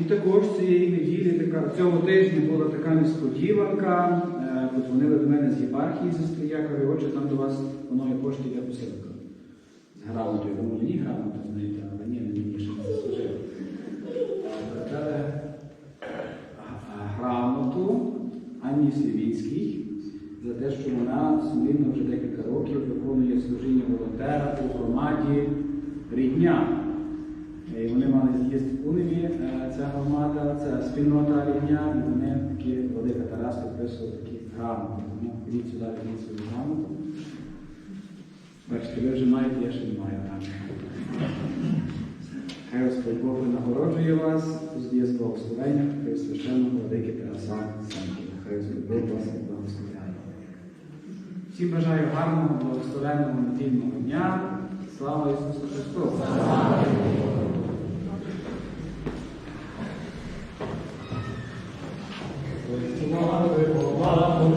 І також цієї неділі, така, цього тижня була така несподіванка. Е, Подзвонили до мене з єпархії зі Стріякові, отже, там до вас по новій пошті йде посилка. Грамотою. Думаю, мені грамота, знаєте, але ні, не мені ще не заслужив. Грамоту Анні Слівінській за те, що вона сумлінно вже декілька років виконує служіння волонтера у громаді Рідня. Е, І вони мали з'їзд в Уневі, е, ця громада, ця спільнота Рідня, і вони такі, Владика Тарас підписував такі грамоти. Тому ходіть сюди, візьміть свою грамоту. Бачите, ви вже маєте, я ще не маю грамоти. Хай Господь Бог нагороджує вас, здає з благословення, хай священного владики Тараса Санкіна. Хай Господь Бог вас благословляє. Всім бажаю гарного, благословенного недільного дня. Слава Ісусу Христу! Слава